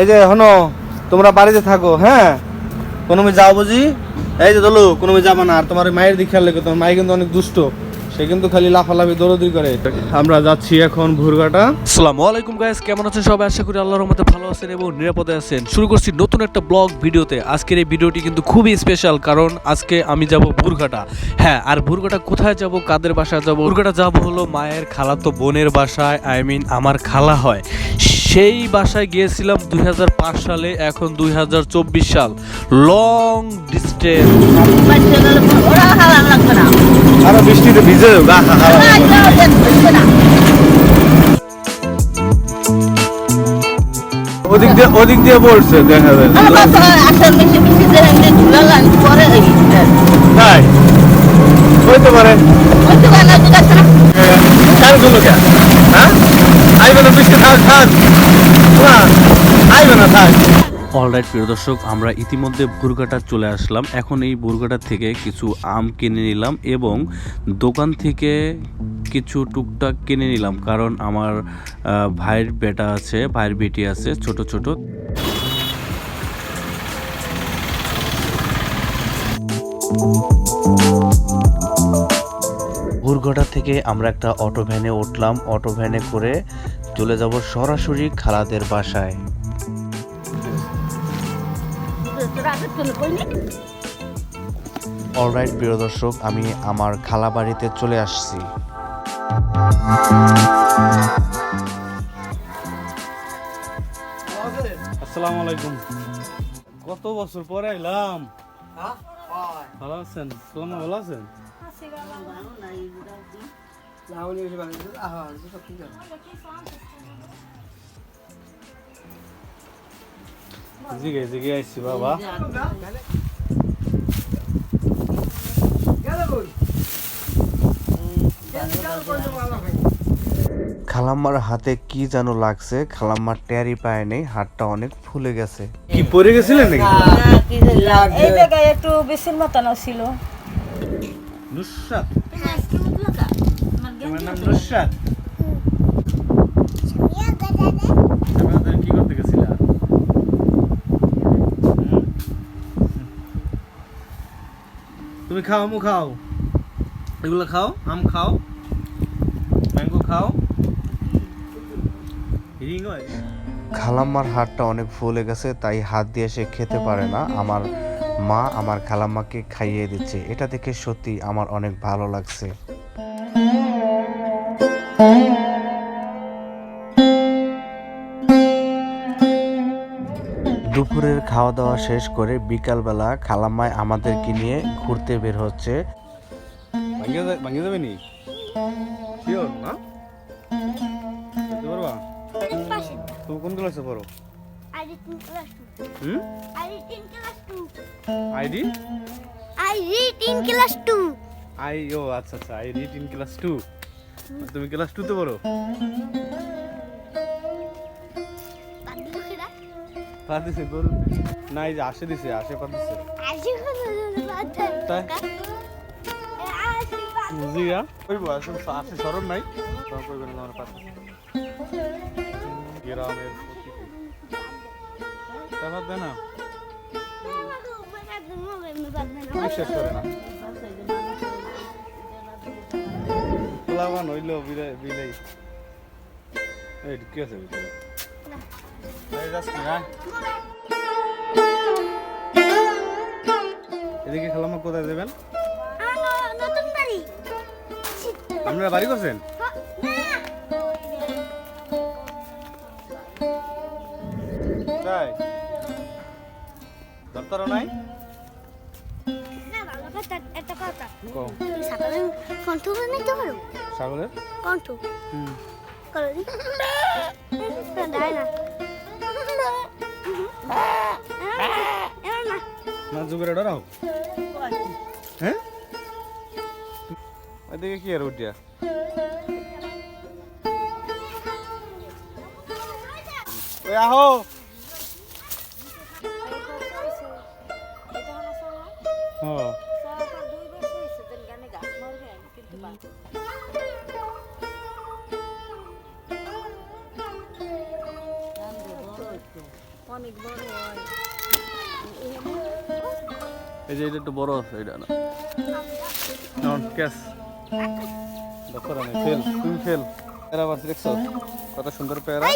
এই যে হনো তোমরা বাড়িতে থাকো হ্যাঁ? কোনো যাও বুঝি? এই যে দলু কোনো যাবা না, আর তোমার মায়ের দিকে খেয়াল রেখো, তোমার মাই কিন্তু অনেক দুষ্ট। সে কিন্তু খালি লাফালাফি দৌড়দৌড়ি করে। আমরা যাচ্ছি এখন ভুরঘাটা আসসালামু আলাইকুম গাইস কেমন আছেন সবাই? আশা করি আল্লাহর রহমতে ভালো আছেন এবং নিরাপদে আছেন। শুরু করছি নতুন একটা ব্লগ ভিডিওতে। আজকের এই ভিডিওটি কিন্তু খুবই স্পেশাল কারণ আজকে আমি যাব ভুরঘাটা হ্যাঁ আর ভুরঘাটা কোথায় যাব কাদের বাসায় যাব? ভুরঘাটা যাব হলো মায়ের খালাতো বোনের বাসায় আই মিন আমার খালা হয়। সেই বাসায় গিয়েছিলাম দুই হাজার পাঁচ সালে এখন দুই হাজার চব্বিশ সাল। লং ডিস্টেন্স আরও বৃষ্টিতে ভিজে গা। ওদিক দিয়ে ওদিক দিয়ে পড়ছে দেখা যায়। তাই? হইতে পারে। কে? হ্যাঁ? আইবে না বৃষ্টি থাক থাক। না আইবে না থাক। অলরাইট প্রিয় দর্শক, আমরা ইতিমধ্যে বুরগাটা চলে আসলাম। এখন এই বুরগাটা থেকে কিছু আম কিনে নিলাম এবং দোকান থেকে কিছু টুকটাক কিনে নিলাম কারণ আমার ভাইয়ের বেটা আছে, ভাইয়ের বেটি আছে, ছোট ছোট। বুরঘাটা থেকে আমরা একটা অটো ভ্যানে উঠলাম। অটো ভ্যানে করে চলে যাব সরাসরি খালাদের বাসায়। অলরাইট প্রিয় দর্শক আমি আমার খালা বাড়িতে চলে আসছি। আসসালামু আলাইকুম। কত বছর পরে এলাম? ভালো আছেন? সালাম ভালো আছেন? জিগে জিগে আইছি বাবা খালাম্মার হাতে কি যেন লাগছে খালাম্মার টেরি পায় নেই হাতটা অনেক ফুলে গেছে। কি পরে গেছিলেন নাকি? এই জায়গায় একটু বেশির মতন ছিল। নুসরাত। নাম নুসরাত আমাদের কি করতে গেছিলা হুম? তুমি খাও, আমু খাও। এগুলো খাও, আম খাও ম্যাঙ্গো খাও। খালাম্মার হাতটা অনেক ফুলে গেছে, তাই হাত দিয়ে সে খেতে পারে না। আমার মা আমার খালাম্মাকে খাইয়ে দিচ্ছে। এটা দেখে সত্যি আমার অনেক ভালো লাগছে। দুপুরের খাওয়া দাওয়া শেষ করে বিকালবেলা খালাম্মায় আমাদেরকে নিয়ে ঘুরতে বের হচ্ছে। ভাঙিয়ে যাবে তুমি কোন ক্লাসে হুম? আইডি আই, ও আচ্ছা আচ্ছা ক্লাস টু। তুমি ক্লাস টুতে পড়ো? পা দিছে গরু না এই যে আসে দিছে আসে পা দিছে বুঝি গা কইব আসে আসে শরম নাই। তখন কইবেন না আমার পা গ্রামের তারপর দে না। বিশ্বাস করে না। পোলাবান হইল বিলাই। এই কি আছে ভিতরে? হ্যাঁ। এদিকে খেলামা কোথায় দেবেন আপনারা বাড়ি করছেন? তাই দরকার নাই? ছাগলের? কণ্ঠ। হুম। না যুগের ডরাও হ্যাঁ? ওইদিকে কি আর উঠিয়া? ওই আহো! এই যে এটা একটু বড় আছে এটা না। নন ক্যাশ দেখো রানি ফেল তুমি ফেল। পেয়ারা বাড়ছে দেখছ? কত সুন্দর পেয়ারা।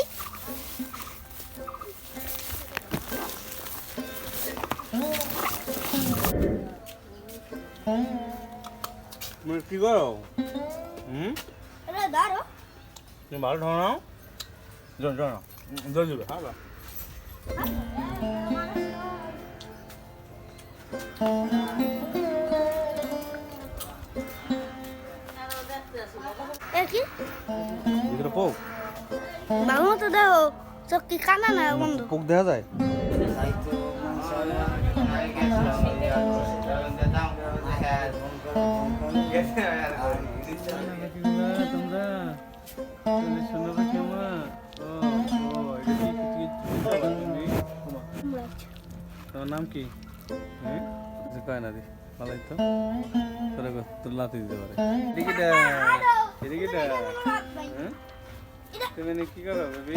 কি করো? হুম? তুমি ভালো ঢো জন জন জন যাবে হ্যাঁ। ভিতরে পোক? ভালো মতো দেখো চোখ কি কানা না বন্ধ? পোক দেখা যায়? তোমার নাম কি? হ্যাঁ? কয় না দি? ভালোই তো। তোর তোর লাতি দিতে পারে। এদিকে এদিকে হ্যাঁ? তুমি এনে কি করো বেবি?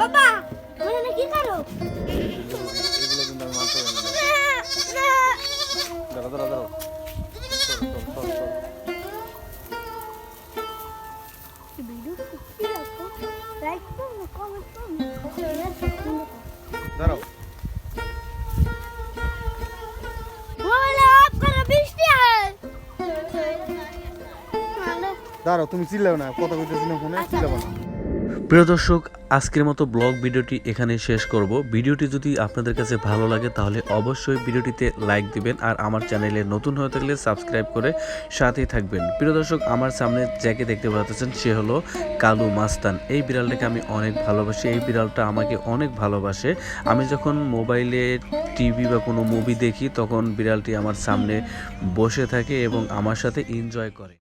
বাবা তুমি এখানে কি করো? এগুলো কিন্তু আমি মানতে পারি না দাঁড়া দাঁড়া। দাঁড়াও। চল দাঁড়াও তুমি চিল্লাও না কথা না ফোনে চিল্লাবো না। প্রিয় দর্শক আজকের মতো ব্লগ ভিডিওটি এখানে শেষ করব। ভিডিওটি যদি আপনাদের কাছে ভালো লাগে তাহলে অবশ্যই ভিডিওটিতে লাইক দিবেন আর আমার চ্যানেলে নতুন হয়ে থাকলে সাবস্ক্রাইব করে সাথেই থাকবেন। প্রিয় দর্শক আমার সামনে যাকে দেখতে পাচ্ছেন সে হলো কালু মাস্তান। এই বিড়ালটাকে আমি অনেক ভালোবাসি। এই বিড়ালটা আমাকে অনেক ভালোবাসে। আমি যখন মোবাইলে টিভি বা কোনো মুভি দেখি তখন বিড়ালটি আমার সামনে বসে থাকে এবং আমার সাথে এনজয় করে।